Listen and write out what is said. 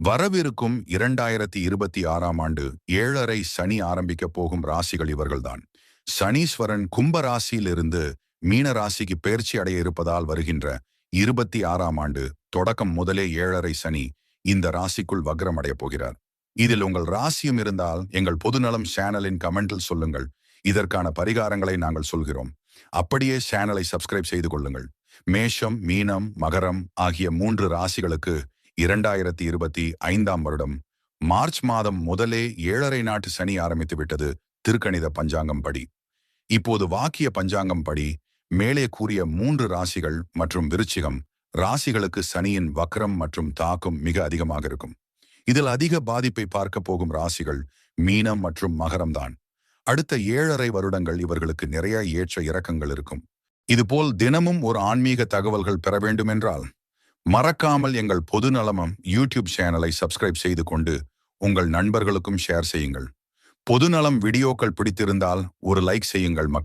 வரவிருக்கும் இரண்டாயிரத்தி இருபத்தி ஆறாம் ஆண்டு ஏழரை சனி ஆரம்பிக்க போகும் ராசிகள் இவர்கள்தான். சனீஸ்வரன் கும்ப ராசியிலிருந்து மீன ராசிக்கு பயிற்சி அடைய இருப்பதால் வருகின்ற இருபத்தி ஆறாம் ஆண்டு தொடக்கம் முதலே ஏழரை சனி இந்த ராசிக்குள் வக்ரம் அடைய போகிறார். இதில் உங்கள் ராசியும் இருந்தால் எங்கள் பொதுநலம் சேனலின் கமெண்டில் சொல்லுங்கள். இதற்கான பரிகாரங்களை நாங்கள் சொல்கிறோம். அப்படியே சேனலை சப்ஸ்கிரைப் செய்து கொள்ளுங்கள். மேஷம் மீனம் மகரம் ஆகிய மூன்று ராசிகளுக்கு இரண்டாயிரத்தி இருபத்தி ஐந்தாம் வருடம் மார்ச் மாதம் முதலே ஏழரை நாட்டு சனி ஆரம்பித்து விட்டது திருக்கணித பஞ்சாங்கம் படி. இப்போது வாக்கிய பஞ்சாங்கம் படி மேலே கூறிய மூன்று ராசிகள் மற்றும் விருச்சிகம் ராசிகளுக்கு சனியின் வக்ரம் மற்றும் தாக்கம் மிக அதிகமாக இருக்கும். இதில் அதிக பாதிப்பை பார்க்க போகும் ராசிகள் மீனம் மற்றும் மகரம்தான் அடுத்த ஏழரை வருடங்கள் இவர்களுக்கு நிறைய ஏற்ற இறக்கங்கள் இருக்கும். இதுபோல் தினமும் ஒரு ஆன்மீக தகவல்கள் பெற வேண்டுமென்றால் மறக்காமல் எங்கள் பொது நலமம் யூடியூப் சேனலை சப்ஸ்கிரைப் செய்து கொண்டு உங்கள் நண்பர்களுக்கும் ஷேர் செய்யுங்கள். பொதுநலம் வீடியோக்கள் பிடித்திருந்தால் ஒரு லைக் செய்யுங்கள் மக்கள்.